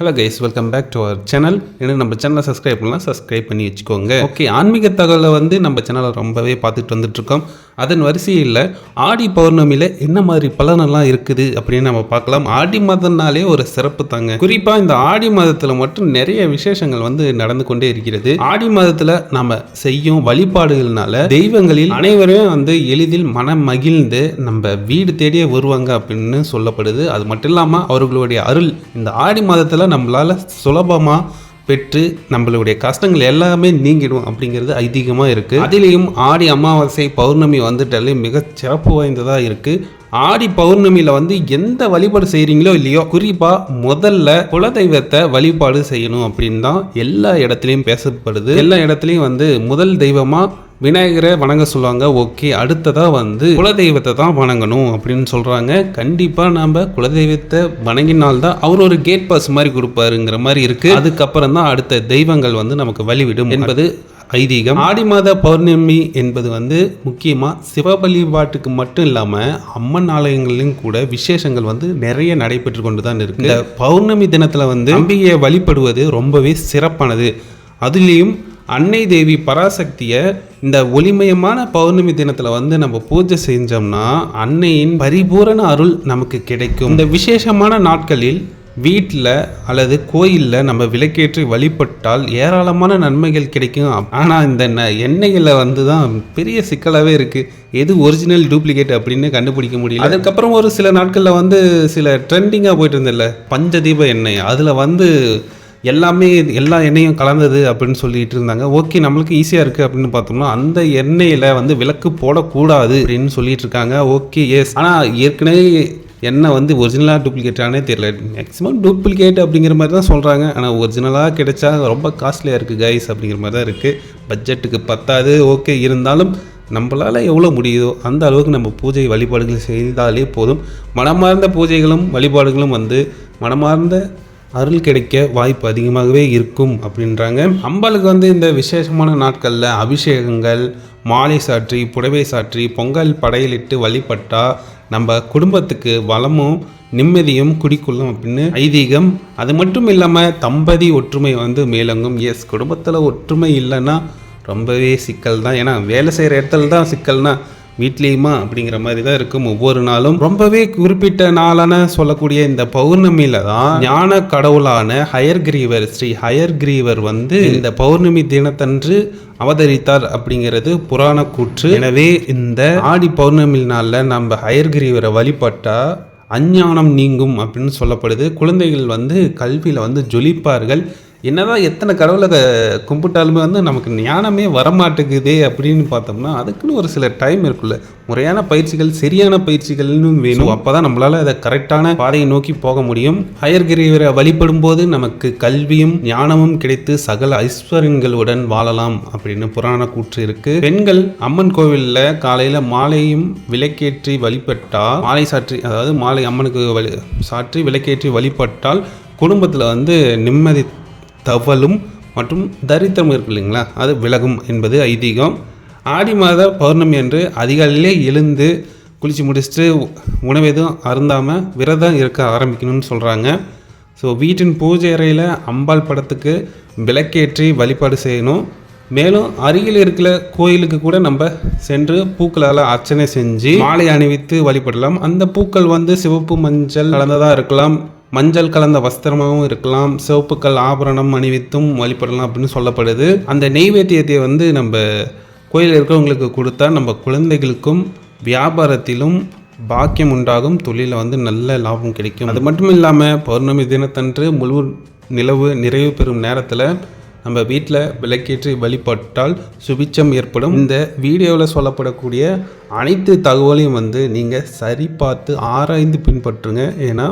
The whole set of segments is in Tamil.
Hello guys welcome back to our channel எனக்கு நம்ம சேனலை சப்ஸ்கிரைப் பண்ணலாம் சப்ஸ்கிரைப் பண்ணி வச்சுக்கோங்க. ஓகே ஆன்மீக தகவலை வந்து நம்ம சேனலை ரொம்பவே பார்த்துட்டு வந்துட்டுருக்கோம். அதன் வரிசையில் ஆடி பௌர்ணமியில் என்ன மாதிரி பலனெல்லாம் இருக்குது அப்படின்னு நம்ம பார்க்கலாம். ஆடி மாதம்னாலே ஒரு சிறப்பு தாங்க. குறிப்பாக இந்த ஆடி மாதத்தில் மட்டும் நிறைய விசேஷங்கள் வந்து நடந்து கொண்டே இருக்கிறது. ஆடி மாதத்தில் நம்ம செய்யும் வழிபாடுகள்னால தெய்வங்களில் அனைவரும் வந்து எளிதில் மனம் மகிழ்ந்து நம்ம வீடு தேடியே வருவாங்க அப்படின்னு சொல்லப்படுது. அது மட்டும் இல்லாமல் அவர்களுடைய அருள் இந்த ஆடி மாதத்தில் நம்மளால் சுலபமாக பெற்று நம்மளுடைய கஷ்டங்கள் எல்லாமே நீங்கிடும் அப்படிங்கிறது ஐதீகமாக இருக்குது அதிலேயும் ஆடி அமாவாசை பௌர்ணமி வந்துட்டாலே மிக சிறப்பு வாய்ந்ததாக இருக்குது ஆடி பௌர்ணமியில் வந்து எந்த வழிபாடு செய்கிறீங்களோ இல்லையோ குறிப்பாக முதல்ல குலதெய்வத்தை வழிபாடு செய்யணும் அப்படின்னு தான் எல்லா இடத்துலையும் பேசப்படுது. எல்லா இடத்துலையும் வந்து முதல் தெய்வமாக விநாயகரை வணங்க சொல்லுவாங்க. ஓகே அடுத்ததாக வந்து குலதெய்வத்தை தான் வணங்கணும் அப்படின்னு சொல்கிறாங்க கண்டிப்பாக நம்ம குலதெய்வத்தை வணங்கினால்தான் அவர் ஒரு கேட் பாஸ் மாதிரி கொடுப்பாருங்கிற மாதிரி இருக்குது அதுக்கப்புறம் தான் அடுத்த தெய்வங்கள் வந்து நமக்கு வழிவிடும் என்பது ஐதீகம். ஆடி மாத பௌர்ணமி என்பது வந்து முக்கியமாக சிவ வழிபாட்டுக்கு மட்டும் இல்லாமல் அம்மன் ஆலயங்களிலும் கூட விசேஷங்கள் வந்து நிறைய நடைபெற்று கொண்டு தான் இருக்கு. இந்த பௌர்ணமி தினத்தில் வந்து அம்பிகையை வழிபடுவது ரொம்பவே சிறப்பானது. அதுலேயும் அன்னை தேவி பராசக்தியை இந்த ஒளிமயமான பௌர்ணமி தினத்தில் வந்து நம்ம பூஜை செஞ்சோம்னா அன்னையின் பரிபூரண அருள் நமக்கு கிடைக்கும். இந்த விசேஷமான நாட்களில் வீட்டில் அல்லது கோயிலில் நம்ம விளக்கேற்றி வழிபட்டால் ஏராளமான நன்மைகள் கிடைக்கும். ஆனால் இந்த எண்ணெயில் வந்து தான் பெரிய சிக்கலாகவே இருக்குது எது ஒரிஜினல் டூப்ளிகேட் அப்படின்னு கண்டுபிடிக்க முடியல. அதுக்கப்புறம் ஒரு சில நாட்களில் வந்து சில ட்ரெண்டிங்காக போயிட்டு இருந்தில்ல பஞ்சதீப எண்ணெய். அதில் வந்து எல்லாமே எல்லா எண்ணெயும் கலந்தது அப்படின்னு சொல்லிட்டு இருந்தாங்க. ஓகே நம்மளுக்கு ஈஸியாக இருக்குது அப்படின்னு பார்த்தோம்னா அந்த எண்ணெயில் வந்து விளக்கு போடக்கூடாது அப்படின்னு சொல்லிட்டு இருக்காங்க. ஓகே எஸ் ஆனால் ஏற்கனவே எண்ணெய் வந்து ஒரிஜினலாக டூப்ளிகேட்டானே தெரியல. மேக்ஸிமம் டூப்ளிகேட் அப்படிங்கிற மாதிரி தான் சொல்கிறாங்க ஆனால் ஒரிஜினலாக கிடைச்சா ரொம்ப காஸ்ட்லியாக இருக்குது கைஸ் அப்படிங்கிற மாதிரி தான் இருக்குது பட்ஜெட்டுக்கு பத்தாது. ஓகே இருந்தாலும் நம்மளால் எவ்வளோ முடியுதோ அந்த அளவுக்கு நம்ம பூஜை வழிபாடுகள் செய்தாலே போதும். மனமார்ந்த பூஜைகளும் வழிபாடுகளும் வந்து மனமார்ந்த அருள் கிடைக்க வாய்ப்பு அதிகமாகவே இருக்கும் அப்படின்றாங்க. அம்பாளுக்கு வந்து இந்த விசேஷமான நாட்களில் அபிஷேகங்கள் மாலை சாற்றி புடவை சாற்றி பொங்கல் படையலிட்டு வழிபட்டால் நம்ம குடும்பத்துக்கு வளமும் நிம்மதியும் குடிக்கொள்ளும் அப்படின்னு ஐதீகம். அது மட்டும் இல்லாமல் தம்பதி ஒற்றுமை வந்து மேலங்கும். எஸ் குடும்பத்தில் ஒற்றுமை இல்லைன்னா ரொம்பவே சிக்கல் தான் ஏன்னா வேலை செய்கிற இடத்துல தான் சிக்கல்னா வீட்லேயுமா அப்படிங்கிற மாதிரி தான் இருக்கும். ஒவ்வொரு நாளும் ரொம்பவே குறிப்பிட்ட நாளான சொல்லக்கூடிய இந்த பௌர்ணமியில தான் ஞான கடவுளான ஹயர் கிரீவர் ஸ்ரீ ஹயர் கிரீவர் வந்து இந்த பௌர்ணமி தினத்தன்று அவதரித்தார் அப்படிங்கிறது புராண கூற்று. எனவே இந்த ஆடி பௌர்ணமி நாளில் நம்ம ஹயர் கிரீவரை வழிபட்டா அஞ்ஞானம் நீங்கும் அப்படின்னு சொல்லப்படுது. குழந்தைகள் வந்து கல்வியில் வந்து ஜொலிப்பார்கள். என்னதான் எத்தனை கடவுளை கும்பிட்டாலுமே வந்து நமக்கு ஞானமே வரமாட்டேங்குதே அப்படின்னு பார்த்தோம்னா அதுக்குன்னு ஒரு சில டைம் இருக்குல்ல. முறையான பயிற்சிகள் சரியான பயிற்சிகள்னு வேணும். அப்போ தான் நம்மளால் அதை கரெக்டான பாதையை நோக்கி போக முடியும். ஹயர்கிரிவரை வழிபடும் போது நமக்கு கல்வியும் ஞானமும் கிடைத்து சகல ஐஸ்வர்யங்களுடன் வாழலாம் அப்படின்னு புராண கூற்று இருக்கு. பெண்கள் அம்மன் கோவிலில் காலையில் மாலையும் விளக்கேற்றி வழிபட்டால் மாலை சாற்றி அதாவது மாலை அம்மனுக்கு வழி சாற்றி விளக்கேற்றி வழிபட்டால் குடும்பத்தில் வந்து நிம்மதி தவலும் மற்றும் தரித்திரம் இருக்கு இல்லைங்களா? அது விலகும் என்பது ஐதீகம். ஆடி மாத பௌர்ணமி அன்று அதிகாலையிலே எழுந்து குளித்து முடிச்சுட்டு உணவு எதுவும் அருந்தாமல் விரதம் இருக்க ஆரம்பிக்கணும்னு சொல்கிறாங்க ஸோ வீட்டின் பூஜை அறையில் அம்பாள் படத்துக்கு விளக்கேற்றி வழிபாடு செய்யணும். மேலும் அருகில் இருக்கிற கோயிலுக்கு கூட நம்ம சென்று பூக்களால் அர்ச்சனை செஞ்சு மாலை அணிவித்து வழிபடலாம். அந்த பூக்கள் வந்து சிவப்பு மஞ்சள் கலந்ததாக இருக்கலாம். மஞ்சள் கலந்த வஸ்திரமாகவும் இருக்கலாம் சிவப்புக்கள் ஆபரணம் அணிவித்தும் வழிபடலாம் அப்படின்னு சொல்லப்படுது. அந்த நெய்வேத்தியத்தை வந்து நம்ம கோயில் இருக்கிறவங்களுக்கு கொடுத்தா நம்ம குழந்தைகளுக்கும் வியாபாரத்திலும் பாக்கியம் உண்டாகும் தொழிலில் வந்து நல்ல லாபம் கிடைக்கும். அது மட்டும் இல்லாமல் பௌர்ணமி தினத்தன்று முழு நிலவு நிறைவு பெறும் நேரத்தில் நம்ம வீட்டில் விளக்கேற்றி வழிபட்டால் சுபிச்சம் ஏற்படும். இந்த வீடியோவில் சொல்லப்படக்கூடிய அனைத்து தகவலையும் வந்து நீங்கள் சரி பார்த்து ஆராய்ந்து பின்பற்றுங்க. ஏன்னா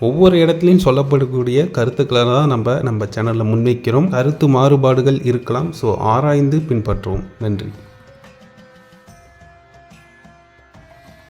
ஒவ்வொரு இடத்துலையும் சொல்லப்படக்கூடிய கருத்துக்களை தான் நம்ம நம்ம சேனலில் முன்வைக்கிறோம். கருத்து மாறுபாடுகள் இருக்கலாம். ஸோ ஆராய்ந்து பின்பற்றுவோம். நன்றி.